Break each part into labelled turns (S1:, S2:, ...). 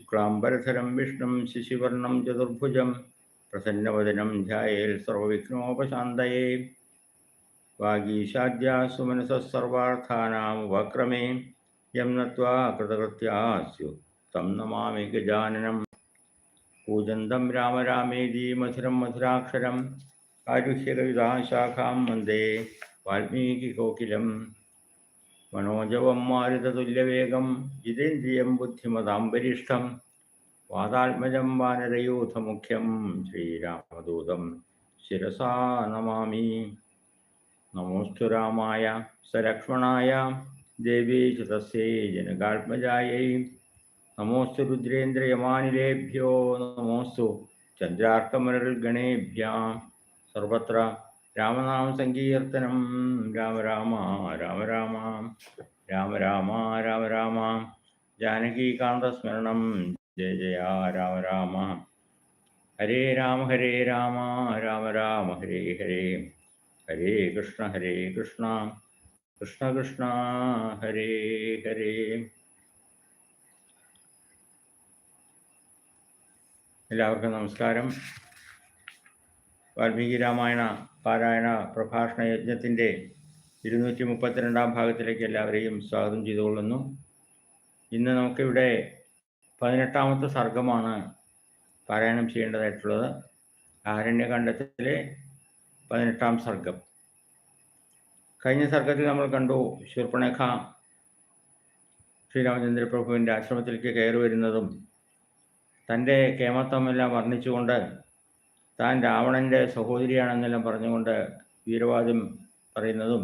S1: शुक्लांबरधरम विष्णु शिशिवर्णम चतुर्भुज प्रसन्नवदनम ध्यानोपाद वागीशाद्या सुमनसर्वाथावक्रमे यम नत्वा कृतकृत्यास्यु तम नमा गजाननम पूजंदम राम रामेदी मधुरम मधुराक्षर आयुष्य कविता शाखा मंदे वाल्मीकिकोकिलम। മനോജവം മാരുതതുല്യവേഗം ജിതേന്ദ്രിയം ബുദ്ധിമതാംബരിഷ്ടം വാതാത്മജം വാനരയൂഥമുഖ്യം ശ്രീരാമദൂതം. ശിരസാ നമാമി. നമോസ്തു രാമായ സലക്ഷ്മണായ ദേവീ ച തസ്യൈ ജനകാത്മജായൈ. നമോസ്തു രുദ്രേന്ദ്രയമാനിലേഭ്യോ. നമോസ്തു ചന്ദ്രാർക്കമരൽഗണേഭ്യാം സർവത്ര രാമനാമ സങ്കീർത്തനം രാമ രാമ രാമ രാമ രാമ രാമ രാമ. രാമ ജാനകീകാന്തസ്മരണം ജയ ജയ രാമ രാമ. ഹരേ രാമ ഹരേ രാമ രാമ രാമ ഹരേ ഹരേ. ഹരേ കൃഷ്ണ ഹരേ കൃഷ്ണ. കൃഷ്ണ കൃഷ്ണ ഹരേ ഹരേ. എല്ലാവർക്കും നമസ്കാരം. വാൽമീകി രാമായണ പാരായണ പ്രഭാഷണ യജ്ഞത്തിന്റെ ഇരുന്നൂറ്റി മുപ്പത്തിരണ്ടാം ഭാഗത്തിലേക്ക് എല്ലാവരെയും സ്വാഗതം ചെയ്തുകൊള്ളുന്നു. ഇന്ന് നമുക്കിവിടെ പതിനെട്ടാമത്തെ സർഗമാണ് പാരായണം ചെയ്യേണ്ടതായിട്ടുള്ളത്. ആരണ്യകണ്ഠത്തിലെ പതിനെട്ടാം സർഗം. കഴിഞ്ഞ സർഗത്തിൽ നമ്മൾ കണ്ടു ശൂർപ്പണേഖ ശ്രീരാമചന്ദ്രപ്രഭുവിന്റെ ആശ്രമത്തിലേക്ക് കയറി വരുന്നതും തന്റെ കേമത്വമെല്ലാം വർണിച്ചുകൊണ്ട് താൻ രാവണന്റെ സഹോദരിയാണെന്നെല്ലാം പറഞ്ഞുകൊണ്ട് വീരവാദം പറയുന്നതും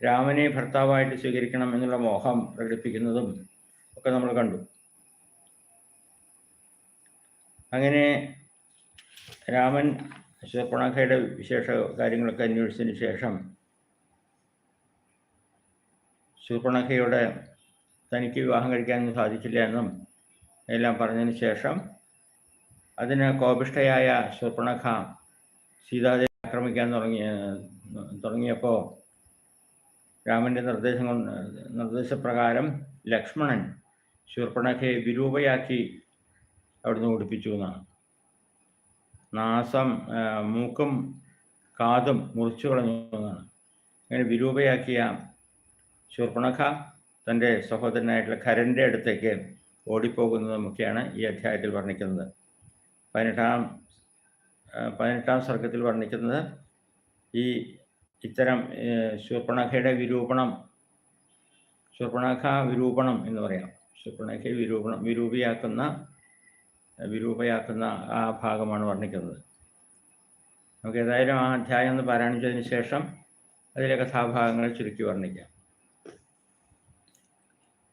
S1: രാമനെ ഭർത്താവായിട്ട് സ്വീകരിക്കണം എന്നുള്ള മോഹം പ്രകടിപ്പിക്കുന്നതും ഒക്കെ നമ്മൾ കണ്ടു. അങ്ങനെ രാമൻ ശൂർപ്പണഖയുടെ വിശേഷ കാര്യങ്ങളൊക്കെ അന്വേഷിച്ചതിന് ശേഷം ശൂർപ്പണഖയോട് തനിക്ക് വിവാഹം കഴിക്കാനൊന്നും സാധിച്ചില്ല എന്നും എല്ലാം പറഞ്ഞതിന് ശേഷം അതിന് കോപിഷ്ഠയായ ശൂർപ്പണഖ സീതാദേവി ആക്രമിക്കാൻ തുടങ്ങിയ തുടങ്ങിയപ്പോൾ രാമന്റെ നിർദ്ദേശം നിർദ്ദേശപ്രകാരം ലക്ഷ്മണൻ ശൂർപ്പണഖയെ വിരൂപയാക്കി അവിടുന്ന് ഓടിപ്പിച്ചു എന്നാണ്. നാസം മൂക്കും കാതും മുറിച്ചു കളഞ്ഞു എന്നാണ്. അങ്ങനെ വിരൂപയാക്കിയ ശൂർപ്പണഖ തന്റെ സഹോദരനായിട്ടുള്ള ഖരന്റെ അടുത്തേക്ക് ഓടിപ്പോകുന്നതുമൊക്കെയാണ് ഈ അധ്യായത്തിൽ വർണിക്കുന്നത്. പതിനെട്ടാം പതിനെട്ടാം സർഗത്തിൽ വർണിക്കുന്നത് ഈ ഇത്തരം ശൂർപ്പണഖയുടെ വിരൂപണം ശൂർപ്പണഖ വിരൂപണം എന്ന് പറയാം. ശൂർപ്പണഖയെ വിരൂപണം വിരൂപിയാക്കുന്ന വിരൂപയാക്കുന്ന ആ ഭാഗമാണ് വർണിക്കുന്നത്. നമുക്ക് ഏതായാലും ആ അധ്യായം ഒന്ന് പാരായണിച്ചതിന് ശേഷം അതിലെ കഥാഭാഗങ്ങളെ ചുരുക്കി വർണിക്കാം.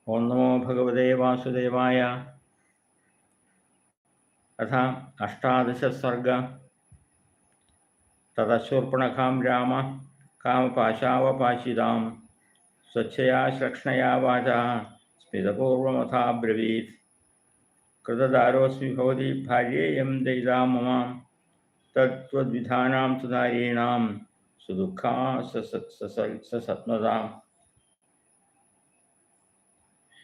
S1: ഓം നമോ ഭഗവതേ വാസുദേവായ अथा अष्टादशसर्ग तदशूर्पणखां राम, कामपाशावपाशितां। स्वच्छया श्रक्षणया वाचा स्मितपूर्वमथा ब्रवीत् कृतदारोऽस्मि भवति भार्येयं दयिता मम। तत्त्वद्विधानां सुधारीणां सुदुःखा ससत्मताम्।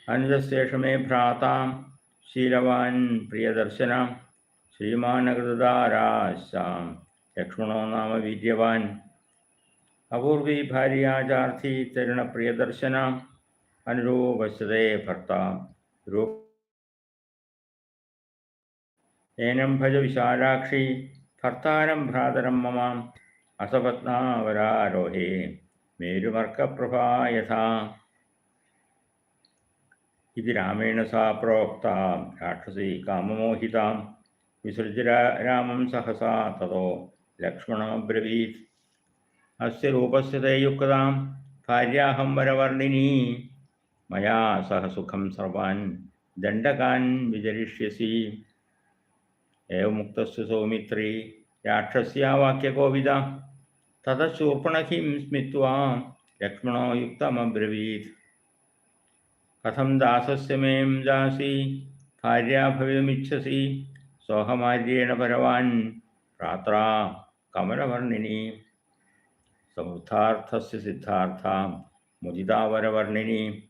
S1: अनुजस्येष मे भ्राता ശീലവാൻ പ്രിയദർശന. ശ്രീമാനകൃതാരാശാം. ലക്ഷ്മണോ നാമ വീര്യവാൻ അപൂർവി ഭാര്യാചാർത്ഥി തരുണപ്രിയദർശന അനുരൂപസ്ഥതേ ഭർത്ത. ഏനം ഭജ വിശാലാക്ഷി. ഭർത്താരം ഭ്രാതരം മമ. അസപത്നാവരാരോഹേ. इति रामेण सा प्रोक्ता राक्षसी काममोहिता विसृज्य रामं सहसा ततो लक्ष्मणमब्रवीत् अस्य रूपस्य ते युक्तां भार्याहं वरवर्णिनी मया सह सुखं सर्वान् दण्डकान् विजरिष्यसि एवमुक्तस्य सौमित्री, राक्षस्या वाक्यकोविदा ततः शूर्पणखीं स्मित्वा लक्ष्मणो युक्तमब्रवीत्। कथम दास से मे दासी भार्या भविमिच्छसी सोहमार्येण भगवान् कमलवर्णिनी कमलवर्णिनी। से सिद्धार्थ मुदितावरवर्णिनी।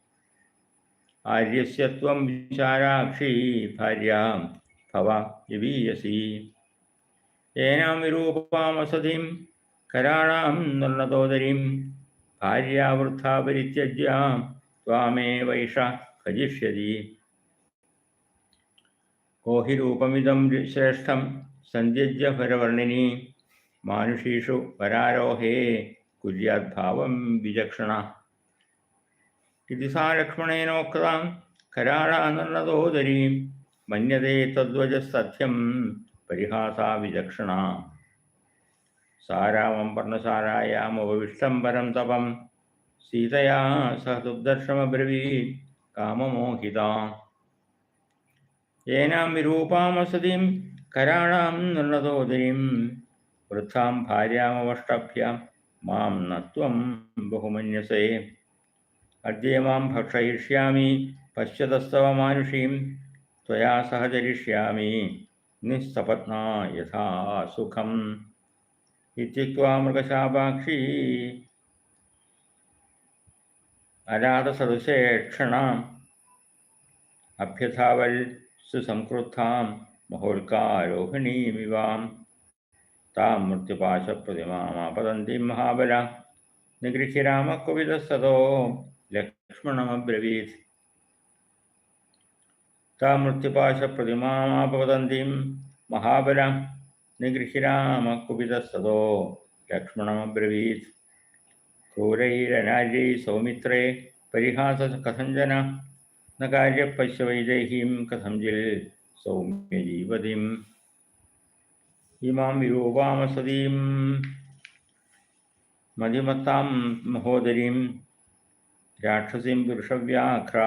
S1: आर्यस्य विचाराक्षी भार्या भव विवीयसी एना विरूपामसतिं कराण निर्णतोदरीं भार्या वृद्धा ത്വാമേ വൈഷ ഭജിഷ്യതി കോഹി രൂപമിതം ശ്രേഷ്ഠം സന്ധ്യജ്യ പരവർണിനി മാനുഷീഷു പരാരോഹേ കുര്യാദ്ഭാവം വിചക്ഷണ ഇതി സാ ലക്ഷ്മണേനോക്താം കരാളാനർണതോദരീം മന്യതേ തദ്വജസത്യം പരിഹാസാ വിചക്ഷണ സാരാമം പർണസാരായാമുപവിഷ്ടം പരം തപം സീതയാ സഹ ദുർദർശമബ്രവീത് കാമമോഹിതാ. ഏനാം വിരൂപാമസതിം കരാണാം നൃണതോദരീം വൃദ്ധാം ഭാര്യാമവഷ്ടഭ്യാം മാം നത്വം ബഹുമന്യസേ. അദ്യ മാം ഭക്ഷയിഷ്യാമി പശ്യതസ്തവ മാനുഷീം ത്വയാ സഹചരിഷ്യാമി നിസ്സപത്ന യഥാ സുഖം. ഇത്യുക്വാ മൃഗശാപാക്ഷി അനാഥസദൃശേക്ഷണാം അഭ്യഥാവൽ സുസംക്രുദ്ധാം മഹോൽക്കാരോഹിണീമിവാം താം മൃത്യുപാശപ്രതിമാപതന്തി മഹാബല നിഗൃഹ്യ രാമകവിതസതോ ലക്ഷ്മണമബ്രവീത്. താം മൃത്യുപാശപ്രതിമാപതന്തിം മഹാബല നിഗൃഹ്യ രാമകവിതസതോ ലക്ഷ്മണമബ്രവീത്. ക്രൂരൈരനാര്यै സൗമിത്രേ പരിഹാസ കസഞ്ജന ന കാര്യപ്പശ്യ വൈദേഹീം കസഞ്ജിൽ സൗമ്യജീവതിം. ഇമാം വിരൂപാമസതീം. മതിമത്താം മഹോദരീം. രാക്ഷസീം പുരുഷവ്യാഘ്ര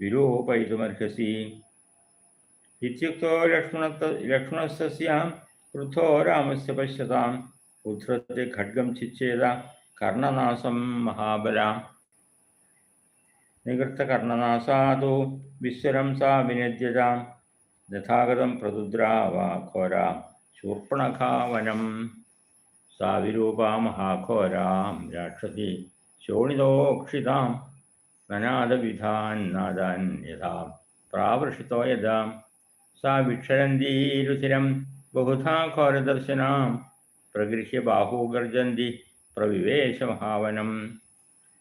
S1: വിരൂപയിതുമർഹസി ഇത്യുക്തോ ലക്ഷ്മണത്ത ലക്ഷ്മണസ്യ ക്രുദ്ധോ രാമസ്യ പശ്യതാം ഉദ്ധൃത്യ ഖഡ്ഗം ചിച്ചേത. കർണനാസം മഹാബല. നികൃത്തകർണനാസാതു വിശ്വരം സാ വിനദ്യതാം യഥാഗതം പ്രതുദ്രാവാഘോര ശൂർപ്പണഖാവനം സാ വിരൂപാ മഹാഘോരാം രാക്ഷസി ശോണിതോക്ഷിതാം. വനാദവിധാൻ നാദാൻ യഥാ. പ്രാവൃഷിതോ യഥാ. സാ വിക്ഷരന്തീരുചിരം ബഹുധാ ഘോരദർശനാം. പ്രഗൃഹ്യ ബാഹൂഗർജന്തി പ്രവിവേശമഹാവനം.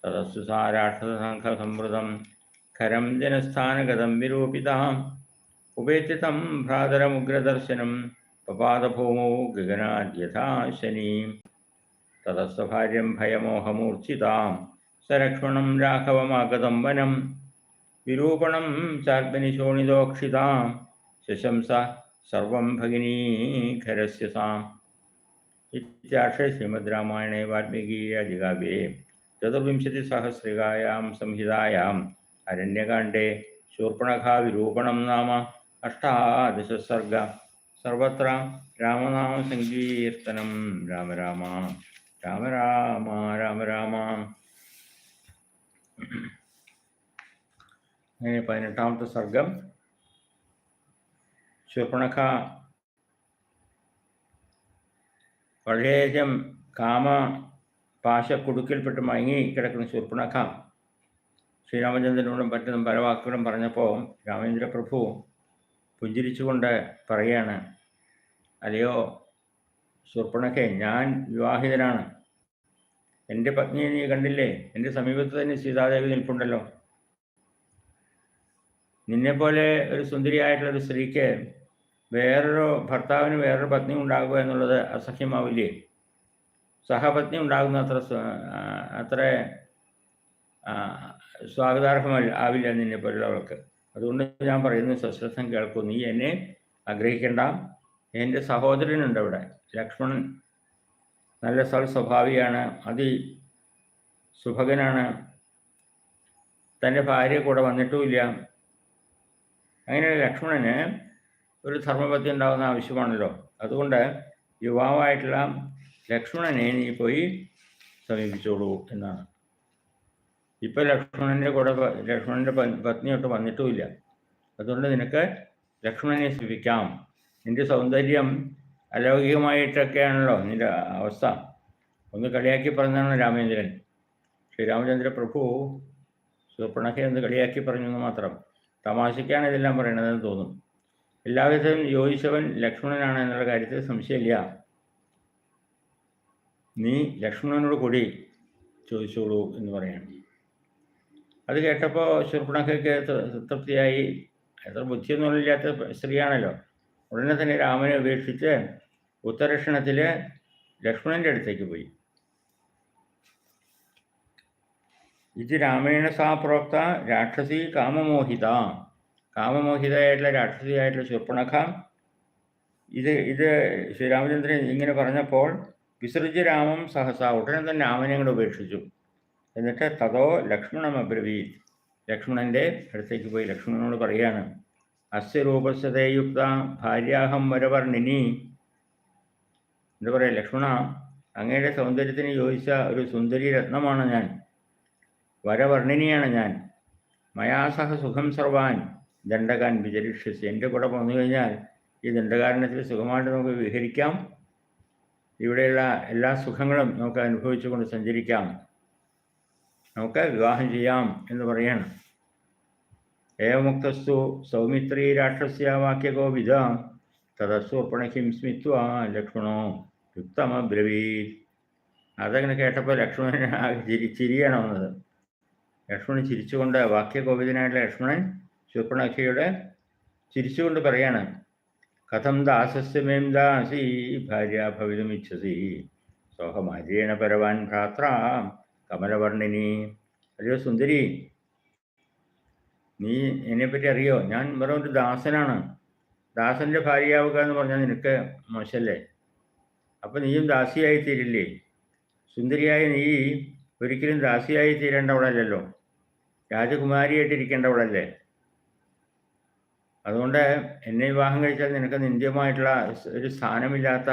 S1: തതസ്സു സാരാക്ഷസംഘസംവൃതം ഖരം ജനസ്ഥാനഗതം വിരൂപിതാം ഉപേക്ഷിതം ഭ്രാതരമുഗ്രദർശനം പപാതഭൂമോ ഗഗനാദ്യഥാശനീം തതസ്സഭാര്യം ഭയമോഹമൂർച്ഛിതാം. സരക്ഷണം രാഘവമാഗതം വനം. വിരൂപണം ചാഗ്നിശോണിതോക്ഷിതാം ശശംസ സർവം ഭഗിനീഖരസ്യ സാം राघवमागतं वनं विरूपणं चात्मनि शोणितोक्षितां शशंस सर्वं भगिनीखरस्य साम् इत्यार्षे श्रीमद् रामायणे वाल्मीकीयादिकाव्ये चतुर्विंशतिसहस्रिकायां संहितायाम् अरण्यकाण्डे शूर्पणखाविरूपणं नाम अष्टादशसर्ग सर्वत्र रामनामसङ्कीर्तनं राम राम രാമ രാമ രാമ രാമ അങ്ങനെ പതിനെട്ടാമത്തെ സർഗം ശൂർപ്പണഖ വളരെയധികം കാമ പാശക്കുടുക്കിൽപ്പെട്ട് മയങ്ങി കിടക്കുന്ന ശൂർപ്പണഖ ശ്രീരാമചന്ദ്രനോടും മറ്റും പല വാക്കുകളും പറഞ്ഞപ്പോൾ രാമചന്ദ്ര പ്രഭു പുഞ്ചിരിച്ചുകൊണ്ട് പറയാണ് അല്ലയോ ശൂർപ്പണഖെ ഞാൻ വിവാഹിതനാണ്. എന്റെ പത്നിയെ നീ കണ്ടില്ലേ? എന്റെ സമീപത്ത് തന്നെ സീതാദേവി നിൽപ്പുണ്ടല്ലോ. നിന്നെപ്പോലെ ഒരു സുന്ദരിയായിട്ടുള്ള ഒരു സ്ത്രീക്ക് വേറൊരു ഭർത്താവിന് വേറൊരു പത്നി ഉണ്ടാകുക എന്നുള്ളത് അസഹ്യമാവില്ലേ? സഹപത്നി ഉണ്ടാകുന്ന അത്ര അത്ര സ്വാഗതാർഹമല്ല ആവില്ല നിന്നെ പോലുള്ളവർക്ക്. അതുകൊണ്ട് ഞാൻ പറയുന്നു സശ്രദ്ധം കേൾക്കൂ. നീ എന്നെ ആഗ്രഹിക്കേണ്ട. എന്റെ സഹോദരനുണ്ട് അവിടെ. ലക്ഷ്മണൻ നല്ല സൽ സ്വഭാവിയാണ്. അതി സുഭകനാണ്. തന്റെ ഭാര്യ കൂടെ വന്നിട്ടുമില്ല. അങ്ങനെ ലക്ഷ്മണന് ഒരു ധർമ്മപത്തി ഉണ്ടാകുന്ന ആവശ്യമാണല്ലോ. അതുകൊണ്ട് യുവാവായിട്ടുള്ള ലക്ഷ്മണനെ നീ പോയി സമീപിച്ചോളൂ എന്നാണ്. ഇപ്പം ലക്ഷ്മണന്റെ കൂടെ ലക്ഷ്മണന്റെ പത്നിയൊട്ട് വന്നിട്ടുമില്ല. അതുകൊണ്ട് നിനക്ക് ലക്ഷ്മണനെ സമീപിക്കാം. നിന്റെ സൗന്ദര്യം അലൗകികമായിട്ടൊക്കെയാണല്ലോ നിന്റെ അവസ്ഥ. ഒന്ന് കളിയാക്കി പറഞ്ഞാണ് രാമേന്ദ്രൻ ശ്രീരാമചന്ദ്ര പ്രഭു ശൂർപ്പണഖ എന്ന് കളിയാക്കി പറഞ്ഞു എന്ന് മാത്രം. തമാശയ്ക്കാണ് ഇതെല്ലാം പറയണതെന്ന് തോന്നും. എല്ലാവിധം യോജിച്ചവൻ ലക്ഷ്മണനാണ് എന്നുള്ള കാര്യത്തിൽ സംശയമില്ല. നീ ലക്ഷ്മണനോട് കൂടി ചോദിച്ചോളൂ എന്ന് പറയാണ്. അത് കേട്ടപ്പോൾ ശുർപ്പണക്കൊക്കെ തൃപ്തിയായി. എത്ര ബുദ്ധിയൊന്നും ഇല്ലാത്ത സ്ത്രീയാണല്ലോ. ഉടനെ തന്നെ രാമനെ ഉപേക്ഷിച്ച് ഉത്തരക്ഷണത്തിൽ ലക്ഷ്മണന്റെ അടുത്തേക്ക് പോയി. ഇത് രാമേണ സാ പ്രോക്ത രാക്ഷസി കാമമോഹിത. കാമമോഹിതയായിട്ടുള്ള രാക്ഷസിയായിട്ടുള്ള ശൂർപ്പണഖ. ഇത് ഇത് ശ്രീരാമചന്ദ്രൻ ഇങ്ങനെ പറഞ്ഞപ്പോൾ വിസർജ്യ രാമം സഹസ ഉടനെ തന്നെ രാമനെ ഉപേക്ഷിച്ചു. എന്നിട്ട് തതോ ലക്ഷ്മണം അബ്രവീത് ലക്ഷ്മണന്റെ അടുത്തേക്ക് പോയി ലക്ഷ്മണനോട് പറയാണ് അസ്യ രൂപസ്ഥതയുക്ത ഭാര്യാഹം വരവർണിനി. എന്താ പറയുക ലക്ഷ്മണ അങ്ങയുടെ സൗന്ദര്യത്തിന് യോജിച്ച ഒരു സുന്ദരി രത്നമാണ് ഞാൻ. വരവർണിനിയാണ് ഞാൻ. മയാസഹ സുഖം സർവാൻ. ദണ്ഡകാൻ വിചരിഷ്യസ് എന്റെ കൂടെ വന്നു കഴിഞ്ഞാൽ ഈ ദണ്ഡകാരണത്തിൽ സുഖമായിട്ട് നമുക്ക് വിഹരിക്കാം. ഇവിടെയുള്ള എല്ലാ സുഖങ്ങളും നമുക്ക് അനുഭവിച്ചുകൊണ്ട് സഞ്ചരിക്കാം. നമുക്ക് വിവാഹം ചെയ്യാം എന്ന് പറയണം. ഏവമുക്തസ്തു സൗമിത്രീ രാക്ഷസ്യ വാക്യകോവിധ തദസ്വർപ്പണഹിം സ്മിത്വ ലക്ഷ്മണോ യുക്തമബ്രവീ അതങ്ങനെ കേട്ടപ്പോൾ ലക്ഷ്മണൻ ചിരി ചിരിയാണ് വന്നത് ലക്ഷ്മണൻ ചിരിച്ചുകൊണ്ട് വാക്യകോപിതനായിട്ടുള്ള ലക്ഷ്മണൻ ശൂർപ്പണഖിയുടെ ചിരിച്ചുകൊണ്ട് പറയാണ് കഥം ദാസസ്യമേം ദാസി ഭാര്യ ഭവിതുമിച്ഛസി. സോഹമാര്യേണ പരവാൻ ഭ്രാത്ര കമലവർണിനി. അല്ലയോ സുന്ദരി നീ എന്നെപ്പറ്റി അറിയോ? ഞാൻ വെറും ഒരു ദാസനാണ്. ദാസന്റെ ഭാര്യയാവുക എന്ന് പറഞ്ഞാൽ നിനക്ക് മോശമല്ലേ അപ്പം നീയും ദാസിയായി തീരില്ലേ? സുന്ദരിയായ നീ ഒരിക്കലും ദാസിയായി തീരേണ്ടവളല്ലല്ലോ. രാജകുമാരിയായിട്ടിരിക്കേണ്ടവളല്ലേ? അതുകൊണ്ട് എന്നെ വിവാഹം കഴിച്ചാൽ നിനക്ക് നിന്ദ്യമായിട്ടുള്ള ഒരു സ്ഥാനമില്ലാത്ത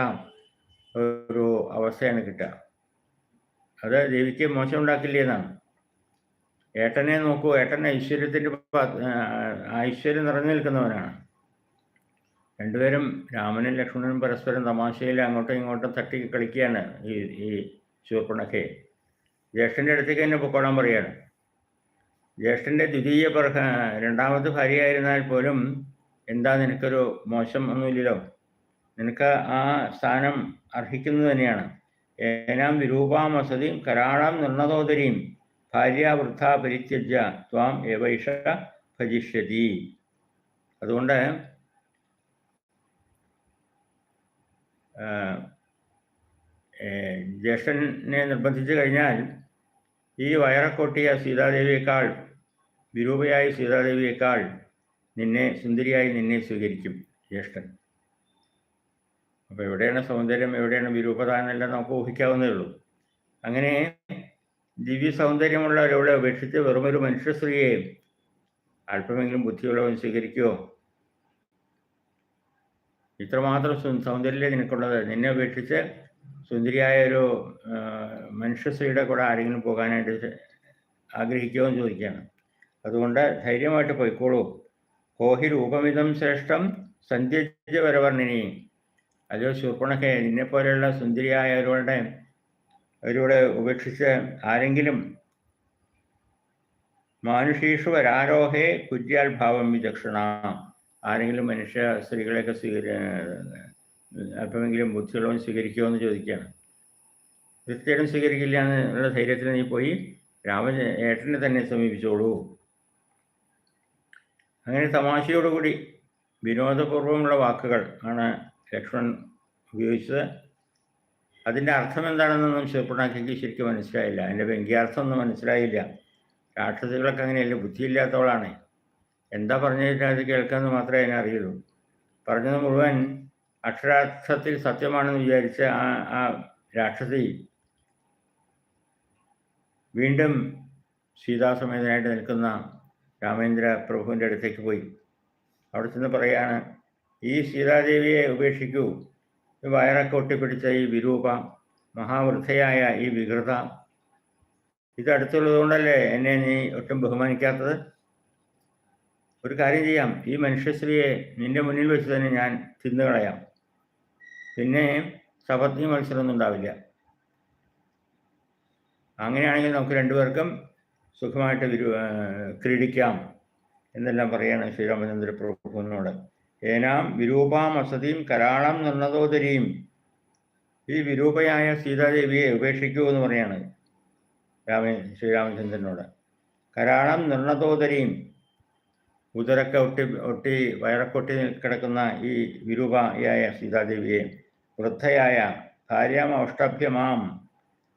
S1: ഒരു അവസ്ഥയാണ് കിട്ടുക. അത് ദേവിക്ക് മോശം ഉണ്ടാക്കില്ലേ എന്നാണ്. ഏട്ടനെ നോക്കൂ. ഏട്ടൻ ഐശ്വര്യത്തിന്റെ ഐശ്വര്യം നിറഞ്ഞു നിൽക്കുന്നവനാണ്. രണ്ടുപേരും രാമനും ലക്ഷ്മണനും പരസ്പരം തമാശയിൽ അങ്ങോട്ടും ഇങ്ങോട്ടും തട്ടി കളിക്കുകയാണ് ഈ ഈ ശൂർപ്പണക്കെ ജ്യേഷ്ഠന്റെ അടുത്തേക്ക് തന്നെ പൊക്കോളാൻ പറയാണ് ജ്യേഷ്ഠന്റെ ദ്വിതീയ പ്രഹ രണ്ടാമത്തെ ഭാര്യയായിരുന്നാൽ പോലും എന്താ നിനക്കൊരു മോശം ഒന്നുമില്ലല്ലോ? നിനക്ക് ആ സ്ഥാനം അർഹിക്കുന്നത് തന്നെയാണ്. ഏനാം വിരൂപാം വസതിയും കരാളാം നിർണതോദരിയും ഭാര്യ വൃദ്ധ പരിത്യജ്യ ത്വാം ഏവൈഷ ഭജിഷ്യതി. അതുകൊണ്ട് ജ്യേഷ്ഠനെ നിർബന്ധിച്ചു കഴിഞ്ഞാൽ ഈ വയറക്കൊട്ടിയ സീതാദേവിയേക്കാൾ വിരൂപയായ സീതാദേവിയേക്കാൾ നിന്നെ സുന്ദരിയായി നിന്നെ സ്വീകരിക്കും ജ്യേഷ്ഠൻ. അപ്പോൾ എവിടെയാണ് സൗന്ദര്യം എവിടെയാണ് വിരൂപത എന്നെല്ലാം നമുക്ക് ഊഹിക്കാവുന്നേ ഉള്ളൂ. അങ്ങനെ ദിവ്യ സൗന്ദര്യമുള്ള ഉപേക്ഷിച്ച് വെറുമൊരു മനുഷ്യ സ്ത്രീയെ അല്പമെങ്കിലും ബുദ്ധിയുള്ളവൻ സ്വീകരിക്കുമോ ഇത്രമാത്രം സൗന്ദര്യമല്ലേ നിനക്കുള്ളത്? നിന്നെ ഉപേക്ഷിച്ച് സുന്ദരിയായ ഒരു മനുഷ്യ സ്ത്രീയുടെ കൂടെ ആരെങ്കിലും പോകാനായിട്ട് ആഗ്രഹിക്കുമോ എന്ന് ചോദിക്കുകയാണ്. അതുകൊണ്ട് ധൈര്യമായിട്ട് പോയിക്കോളൂ. കോഹി രൂപമിതം ശ്രേഷ്ഠം സന്ധ്യജ വരവർണിനി അല്ലോ ശൂർപ്പണക്കെ നിന്നെപ്പോലെയുള്ള സുന്ദരിയായവരുടെ അവരോട് ഉപേക്ഷിച്ച് ആരെങ്കിലും മാനുഷീഷു വരാരോഹേ കുര്യാൽ ഭാവം വിചക്ഷണ. ആരെങ്കിലും മനുഷ്യ സ്ത്രീകളെയൊക്കെ സ്വീകരി അല്പമെങ്കിലും ബുദ്ധിയുള്ളവൻ സ്വീകരിക്കുമോ എന്ന് ചോദിക്കുകയാണ്. തീർച്ചയായിട്ടും സ്വീകരിക്കില്ല എന്നുള്ള ധൈര്യത്തിൽ നീ പോയി രാമൻ ഏട്ടനെ തന്നെ സമീപിച്ചോളൂ. അങ്ങനെ തമാശയോടുകൂടി വിനോദപൂർവമുള്ള വാക്കുകൾ ആണ് ലക്ഷ്മൺ ഉപയോഗിച്ചത്. അതിന്റെ അർത്ഥം എന്താണെന്നൊന്നും ശിവപ്പിണാക്കിക്ക് ശരിക്കും മനസ്സിലായില്ല. അതിന്റെ വ്യംഗ്യാർത്ഥം ഒന്നും മനസ്സിലായില്ല. രാക്ഷസികളൊക്കെ അങ്ങനെയല്ല? ബുദ്ധിയില്ലാത്തവളാണ്. എന്താ പറഞ്ഞിട്ട് അത് കേൾക്കാമെന്ന് മാത്രമേ അതിനെ അറിയുള്ളൂ പറഞ്ഞത് മുഴുവൻ അക്ഷരാർത്ഥത്തിൽ സത്യമാണെന്ന് വിചാരിച്ച ആ ആ രാക്ഷസി വീണ്ടും സീതാസമേതനായിട്ട് നിൽക്കുന്ന രാമേന്ദ്ര പ്രഭുവിന്റെ അടുത്തേക്ക് പോയി. അവിടെ ചെന്ന് പറയാണ് ഈ സീതാദേവിയെ ഉപേക്ഷിക്കൂ. വയറൊക്കെ ഒട്ടിപ്പിടിച്ച ഈ വിരൂപ മഹാവൃദ്ധയായ ഈ വികൃത. ഇത് അടുത്തുള്ളതുകൊണ്ടല്ലേ എന്നെ നീ ഒട്ടും ബഹുമാനിക്കാത്തത്? ഒരു കാര്യം ചെയ്യാം. ഈ മനുഷ്യശ്രീയെ നിന്റെ മുന്നിൽ വെച്ച് തന്നെ ഞാൻ തിന്നുകളയാം പിന്നെ സപത്നി മത്സരമൊന്നും ഉണ്ടാവില്ല. അങ്ങനെയാണെങ്കിൽ നമുക്ക് രണ്ടുപേർക്കും സുഖമായിട്ട് ക്രീഡിക്കാം എന്നെല്ലാം പറയാണ് ശ്രീരാമചന്ദ്ര പ്രഭുവിനോട്. ഏനാം വിരൂപാം വസതിയും കരാളം നിർണതോദരിയും ഈ വിരൂപയായ സീതാദേവിയെ ഉപേക്ഷിക്കൂ എന്ന് പറയാണ് രാമ ശ്രീരാമചന്ദ്രനോട്. കരാളം നിർണതോദരിയും ഉദരക്ക ഒട്ടി ഒട്ടി വയറക്കൊട്ടി കിടക്കുന്ന ഈ വിരൂപയായ സീതാദേവിയെ വൃദ്ധയായ ഭാര്യാം ഔഷ്ടഭ്യമാം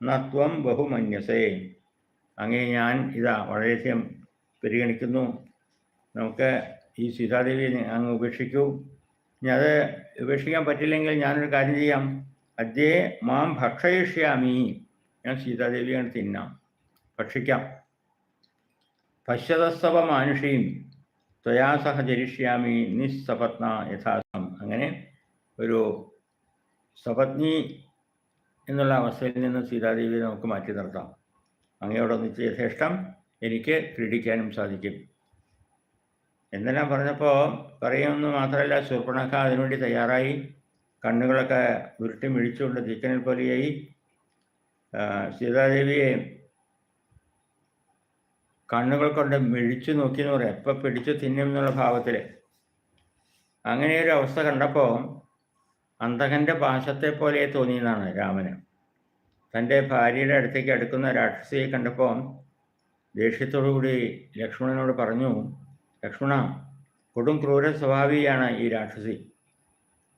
S1: നത്വം ബഹുമന്യസേ. അങ്ങേ ഞാൻ ഇതാ വളരെയധികം പരിഗണിക്കുന്നു. നമുക്ക് ഈ സീതാദേവിയെ അങ്ങ് ഉപേക്ഷിക്കൂ. ഇനി അത് ഉപേക്ഷിക്കാൻ പറ്റില്ലെങ്കിൽ ഞാനൊരു കാര്യം ചെയ്യാം. അദ്യേ മാം ഭക്ഷയിഷ്യാമി. ഞാൻ സീതാദേവിയാണ് തിന്നാം. ഭക്ഷിക്കാം. പശ്ചതസ്തവ മാനുഷിയും ത്വയാ സഹ ജരിഷ്യാമി നിസ്സപത്ന യഥാസം അങ്ങനെ ഒരു സപത്നി എന്നുള്ള അവസ്ഥയിൽ നിന്ന് സീതാദേവിയെ നമുക്ക് മാറ്റി നിർത്താം. അങ്ങയോടൊന്നിച്ച് ശേഷം എനിക്ക് ക്രീഡിക്കാനും സാധിക്കും. എന്നെല്ലാം പറഞ്ഞപ്പോൾ പറയുമെന്ന് മാത്രമല്ല സുർപ്പണക്ക അതിനുവേണ്ടി തയ്യാറായി. കണ്ണുകളൊക്കെ ഉരുട്ടി മിഴിച്ചുകൊണ്ട് തീക്കനൽ പോലെയായി സീതാദേവിയെ കണ്ണുകൾ കൊണ്ട് മിഴിച്ചു നോക്കി എന്ന് പറയാം. എപ്പോൾ പിടിച്ചു തിന്നും എന്നുള്ള ഭാവത്തിൽ അങ്ങനെയൊരു അവസ്ഥ കണ്ടപ്പോൾ അന്തകന്റെ പാശത്തെ പോലെ തോന്നിയെന്നാണ് രാമന്. തന്റെ ഭാര്യയുടെ അടുത്തേക്ക് അടുക്കുന്ന രാക്ഷസിയെ കണ്ടപ്പോൾ ദേഷ്യത്തോടുകൂടി ലക്ഷ്മണനോട് പറഞ്ഞു ലക്ഷ്മണ കൊടും ക്രൂര സ്വഭാവിയാണ് ഈ രാക്ഷസി.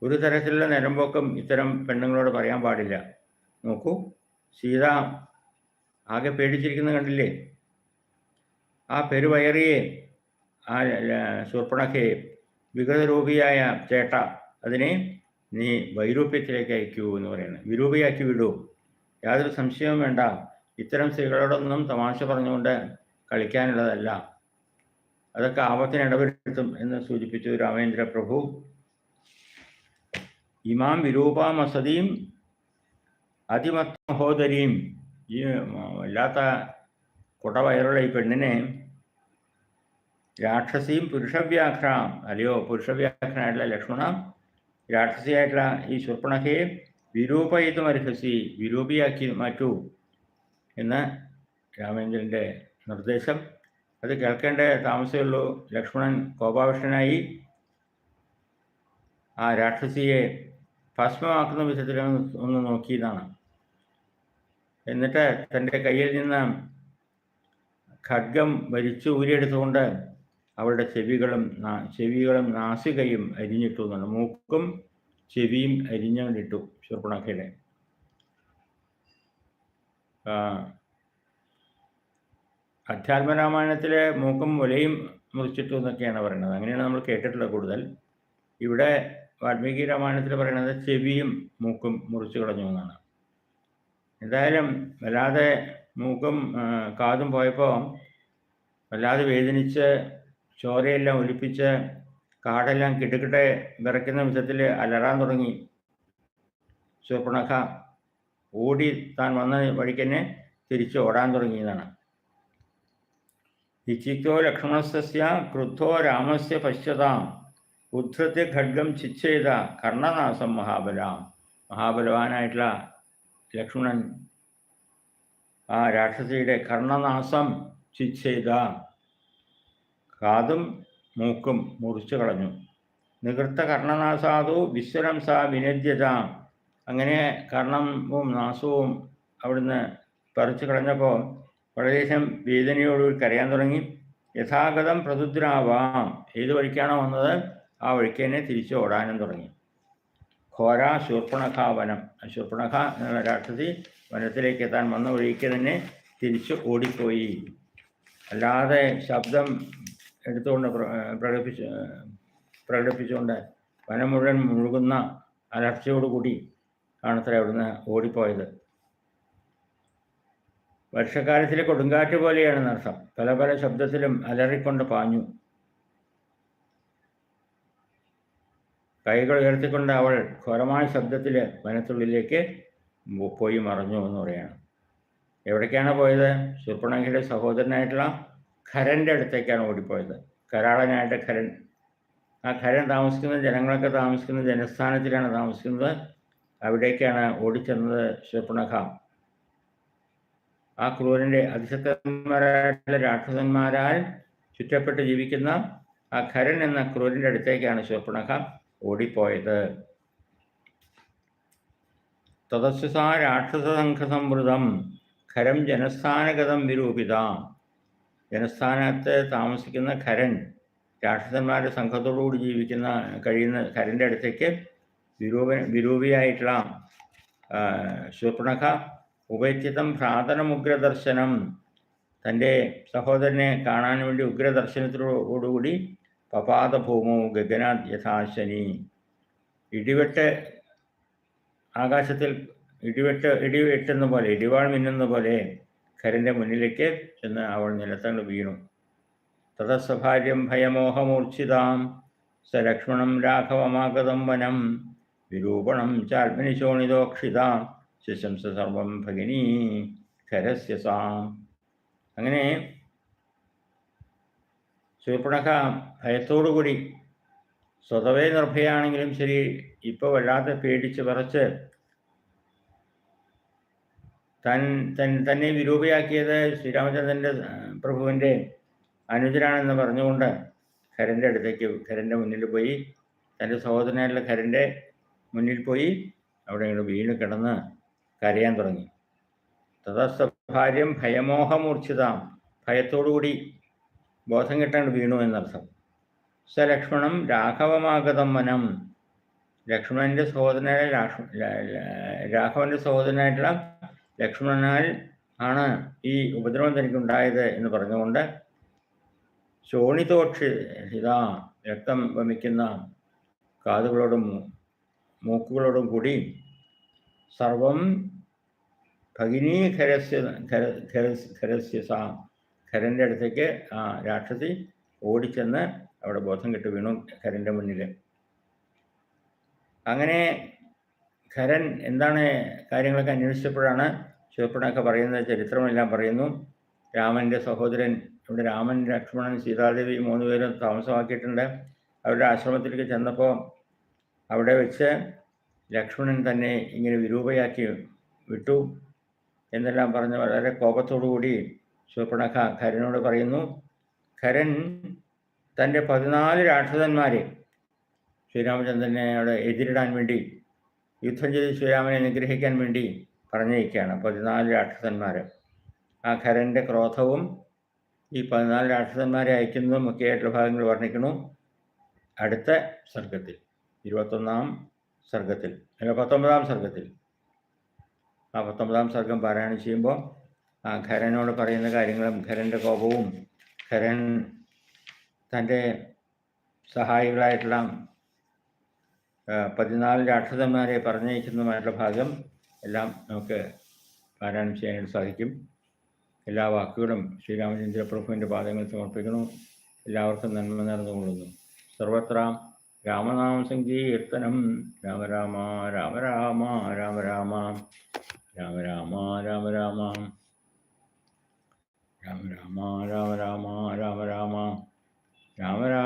S1: ഒരു തരത്തിലുള്ള നിരമ്പോക്കം ഇത്തരം പെണ്ണുങ്ങളോട് പറയാൻ പാടില്ല. നോക്കൂ സീത ആകെ പേടിച്ചിരിക്കുന്നത് കണ്ടില്ലേ? ആ പെരുവയറിയെ ആ ശൂർപ്പണഖയെ വികൃതരൂപിയായ ചേട്ട അതിനെ നീ വൈരൂപ്യത്തിലേക്ക് അയക്കൂ എന്ന് പറയുന്നത്. വിരൂപിയാക്കി വിടൂ. യാതൊരു സംശയവും വേണ്ട. ഇത്തരം സ്ത്രീകളോടൊന്നും തമാശ പറഞ്ഞുകൊണ്ട് കളിക്കാനുള്ളതല്ല. അതൊക്കെ ആപത്തിന് ഇടപെടുത്തും എന്ന് സൂചിപ്പിച്ചു രാമേന്ദ്ര പ്രഭു. ഇമാം വിരൂപാമസതിയും അതിമത്മഹോദരിയും ഈ വല്ലാത്ത കുടവയറുള്ള ഈ പെണ്ണിനെ രാക്ഷസിയും പുരുഷവ്യാഘ്ര അല്ലയോ പുരുഷവ്യാഘ്രനായിട്ടുള്ള ലക്ഷ്മണ രാക്ഷസിയായിട്ടുള്ള ഈ ശൂർപ്പണഖയെ വിരൂപയിതും അർഹസി വിരൂപിയാക്കി മാറ്റൂ എന്ന് രാമേന്ദ്രന്റെ നിർദ്ദേശം. അത് കേൾക്കേണ്ട താമസമുള്ളൂ. ലക്ഷ്മണൻ കോപാവിഷ്ടനായി ആ രാക്ഷസിയെ ഭസ്മമാക്കുന്ന വിധത്തിൽ ഒന്ന് നോക്കിയതാണ്. എന്നിട്ട് തന്റെ കയ്യിൽ നിന്ന് ഖഡ്ഗം വലിച്ചു ഊരിയെടുത്തുകൊണ്ട് അവളുടെ ചെവികളും ചെവികളും നാസികയും അരിഞ്ഞിട്ടു മൂക്കും ചെവിയും അരിഞ്ഞുകൊണ്ടിട്ടു ശൂർപ്പണഖയുടെ അധ്യാത്മരാമായണത്തിലെ മൂക്കും മുലയും മുറിച്ചിട്ടു എന്നൊക്കെയാണ് പറയുന്നത്. അങ്ങനെയാണ് നമ്മൾ കേട്ടിട്ടുള്ളത് കൂടുതൽ. ഇവിടെ വാൽമീകി രാമായണത്തിൽ പറയുന്നത് ചെവിയും മൂക്കും മുറിച്ചു കളഞ്ഞു എന്നാണ്. എന്തായാലും വല്ലാതെ മൂക്കും കാതും പോയപ്പോൾ വല്ലാതെ വേദനിച്ച് ചോരയെല്ലാം ഒലിപ്പിച്ച് കാടെല്ലാം കിട്ടുകിട്ടെ വിറയ്ക്കുന്ന വിധത്തിൽ അലറാൻ തുടങ്ങി. ശൂർപ്പണഖ ഓടി താൻ വന്ന വഴിക്ക് തന്നെ തിരിച്ച് ഓടാൻ തുടങ്ങിയതാണ്. ഇച്ചിത്തോ ലക്ഷ്മണസ്യ ക്രുദ്ധോ രാമസ്യ പശ്യതാം. ഉദ്ധൃത്യ ഖഡ്ഗം ചിച്ഛേദ കർണനാസം മഹാബലാം. മഹാബലവാനായിട്ടുള്ള ലക്ഷ്മണൻ ആ രാക്ഷസിയുടെ കർണനാസം ചിച്ഛേദ. കാതും മൂക്കും മുറിച്ചു കളഞ്ഞു. നികൃത്ത കർണനാസാദു വിശ്വരം സാ വിനദ്യത. അങ്ങനെ കർണവും നാസവും അവിടുന്ന് പറിച്ചു കളഞ്ഞപ്പോൾ വളരെയധികം വേദനയോടുകൂടി കരയാൻ തുടങ്ങി. യഥാഗതം പ്രതുദ്രാവാം. ഏത് വഴിക്കാണോ വന്നത്? ആ വഴിക്ക് തന്നെ തിരിച്ചു ഓടാനും തുടങ്ങി. ഘോര ശൂർപ്പണഖ വനം ശൂർപ്പണഖ എന്നുള്ള രാഷ്ട്രത്തിൽ വനത്തിലേക്ക് എത്താൻ വന്ന വഴിക്ക് തന്നെ തിരിച്ചു ഓടിപ്പോയി. അല്ലാതെ ശബ്ദം എടുത്തുകൊണ്ട് പ്ര- പ്രകടിപ്പിച്ച് പ്രകടിപ്പിച്ചുകൊണ്ട് വനം മുഴുവൻ മുഴുകുന്ന അലർച്ചയോടുകൂടി ആണത്ര അവിടുന്ന് ഓടിപ്പോയത്. വർഷക്കാലത്തിലെ കൊടുങ്കാറ്റ് പോലെയാണ് നർത്തം പല പല ശബ്ദത്തിലും അലറിക്കൊണ്ട് പാഞ്ഞു. കൈകൾ ഉയർത്തിക്കൊണ്ട് അവൾ ഘോരമായ ശബ്ദത്തിൽ വനത്തുള്ളിലേക്ക് പോയി മറഞ്ഞു എന്ന് പറയാണ്. എവിടേക്കാണ് പോയത്? ശൂർപ്പണഖയുടെ സഹോദരനായിട്ടുള്ള ഖരന്റെ അടുത്തേക്കാണ് ഓടിപ്പോയത്. കരാളനായിട്ട് ഖരൻ. ആ ഖരൻ താമസിക്കുന്ന ജനങ്ങളൊക്കെ താമസിക്കുന്ന ജനസ്ഥാനത്തിലാണ് താമസിക്കുന്നത്. അവിടേക്കാണ് ഓടിച്ചെന്നത് ശൂർപ്പണഖ ആ ക്രൂരന്റെ അതിശക്തന്മാരായിട്ടുള്ള രാക്ഷസന്മാരാൽ ചുറ്റപ്പെട്ട് ജീവിക്കുന്ന ആ ഖരൻ എന്ന ക്രൂരന്റെ അടുത്തേക്കാണ് ശൂർപ്പണഖ ഓടിപ്പോയത്. തദസ്സ രാക്ഷസസംഘസംവൃതം ഖരം ജനസ്ഥാനഗതം വിരൂപിത. ജനസ്ഥാനത്ത് താമസിക്കുന്ന ഖരൻ രാക്ഷസന്മാരുടെ സംഘത്തോടുകൂടി ജീവിക്കുന്ന കഴിയുന്ന ഖരന്റെ അടുത്തേക്ക് വിരൂപ വിരൂപിയായിട്ടുള്ള ശൂർപ്പണഖ ഉപേക്ഷിതം ഭ്രാതനമുഗ്രദർശനം തന്റെ സഹോദരനെ കാണാൻ വേണ്ടി ഉഗ്രദർശനത്തോടുകൂടി പപാതഭൂമോ ഗഗനാഥ് യഥാശനി. ഇടിവെട്ട് ആകാശത്തിൽ ഇടിവെട്ട് ഇടിവെട്ടുന്ന പോലെ ഇടിവാൾ മിന്നുന്ന പോലെ ഖരന്റെ മുന്നിലേക്ക് ചെന്ന് അവൾ നിലത്തങ്ങൾ വീണു. തഥസ്വഭാര്യം ഭയമോഹമൂർച്ഛിതാം. സ ലക്ഷ്മണം രാഘവമാഗതം വനം. വിരൂപണം ചാത്മനി ശിശംസ ശശംസ സർവം ഭഗിനി ഖരസ്യസാം അങ്ങനെ ശൂർപ്പണഖ ഭയത്തോടുകൂടി സ്വതവേ നിർഭയാണെങ്കിലും ശരി ഇപ്പോൾ വല്ലാതെ പേടിച്ച് പറച്ച് തൻ തൻ തന്നെ വിരൂപയാക്കിയത് ശ്രീരാമചന്ദ്രന്റെ പ്രഭുവിന്റെ അനുജനാണെന്ന് പറഞ്ഞുകൊണ്ട് ഖരന്റെ അടുത്തേക്ക് ഖരന്റെ മുന്നിൽ പോയി. തന്റെ സഹോദരനായിട്ടുള്ള ഖരന്റെ മുന്നിൽ പോയി. അവിടെ ഇങ്ങോട്ട് വീണ് കിടന്ന് കരയാൻ തുടങ്ങി. തഥാസ്ഥ ഭാര്യം ഭയമോഹമൂർച്ഛിതാം. ഭയത്തോടുകൂടി ബോധം കെട്ടാണ്ട് വീണു എന്നർത്ഥം. സ ലക്ഷ്മണം രാഘവമാഗതം വനം. ലക്ഷ്മണന്റെ സഹോദരനായ രാഘവന്റെ സഹോദരനായിട്ടുള്ള ലക്ഷ്മണനാൽ ആണ് ഈ ഉപദ്രവം തനിക്കുണ്ടായത് എന്ന് പറഞ്ഞുകൊണ്ട് ശോണിതോക്ഷി ഇതാ രക്തം വമിക്കുന്ന കാതുകളോടും മൂക്കുകളോടും കൂടി സർവം ഭഗിനി ഖരസ്യ ഖരസ്യ സാ ഖരന്റെ അടുത്തേക്ക് ആ രാക്ഷസി ഓടിച്ചെന്ന് അവിടെ ബോധം കെട്ട് വീണു ഖരന്റെ മുന്നിൽ അങ്ങനെ ഖരൻ എന്താണ് കാര്യങ്ങളൊക്കെ അന്വേഷിച്ചപ്പോഴാണ് ശിവപ്പണൊക്കെ പറയുന്നത്? ചരിത്രമെല്ലാം പറയുന്നു. രാമന്റെ സഹോദരൻ ഇവിടെ രാമൻ ലക്ഷ്മണൻ സീതാദേവി മൂന്ന് പേരും താമസമാക്കിയിട്ടുണ്ട്. അവരുടെ ആശ്രമത്തിലേക്ക് ചെന്നപ്പോൾ അവിടെ വെച്ച് ലക്ഷ്മണൻ തന്നെ ഇങ്ങനെ വിരൂപയാക്കി വിട്ടു എന്നെല്ലാം പറഞ്ഞ് വളരെ കോപത്തോടുകൂടി ശൂർപ്പണഖ ഖരനോട് പറയുന്നു ഖരൻ തന്റെ പതിനാല് രാക്ഷസന്മാരെ ശ്രീരാമചന്ദ്രനെ അവിടെ എതിരിടാൻ വേണ്ടി യുദ്ധം ചെയ്ത് ശ്രീരാമനെ നിഗ്രഹിക്കാൻ വേണ്ടി പറഞ്ഞിരിക്കുകയാണ് പതിനാല് രാക്ഷസന്മാർ ആ ഖരന്റെ ക്രോധവും ഈ പതിനാല് രാക്ഷസന്മാരെ അയക്കുന്നതും ഒക്കെ ആയിട്ടുള്ള ഭാഗങ്ങൾ വർണിക്കുന്നു. അടുത്ത സർഗത്തിൽ ഇരുപത്തൊന്നാം സർഗത്തിൽ അല്ല പത്തൊമ്പതാം സർഗത്തിൽ. ആ പത്തൊമ്പതാം സർഗം പാരായണം ചെയ്യുമ്പോൾ ആ ഖരനോട് പറയുന്ന കാര്യങ്ങളും ഖരന്റെ കോപവും ഖരൻ തന്റെ സഹായികളായിട്ടുള്ള പതിനാല് രാക്ഷസന്മാരെ പറഞ്ഞയക്കുന്നതുമായിട്ടുള്ള ഭാഗം എല്ലാം നമുക്ക് പാരായണം ചെയ്യാനായിട്ട് സാധിക്കും. എല്ലാ വാക്കുകളും ശ്രീരാമചന്ദ്ര പ്രഭുവിന്റെ പാദങ്ങൾ സമർപ്പിക്കുന്നു. എല്ലാവർക്കും നന്മ നടന്നുകൊള്ളുന്നു സർവത്ര രാമനാമ സങ്കീർത്തനം. രാമ രാമ രാമ രാമ രാമ രാമ രാമ രാമ രാമ രാമ. രാമ രാമ രാമ രാമ രാമ രാമ. രാമ രാമ.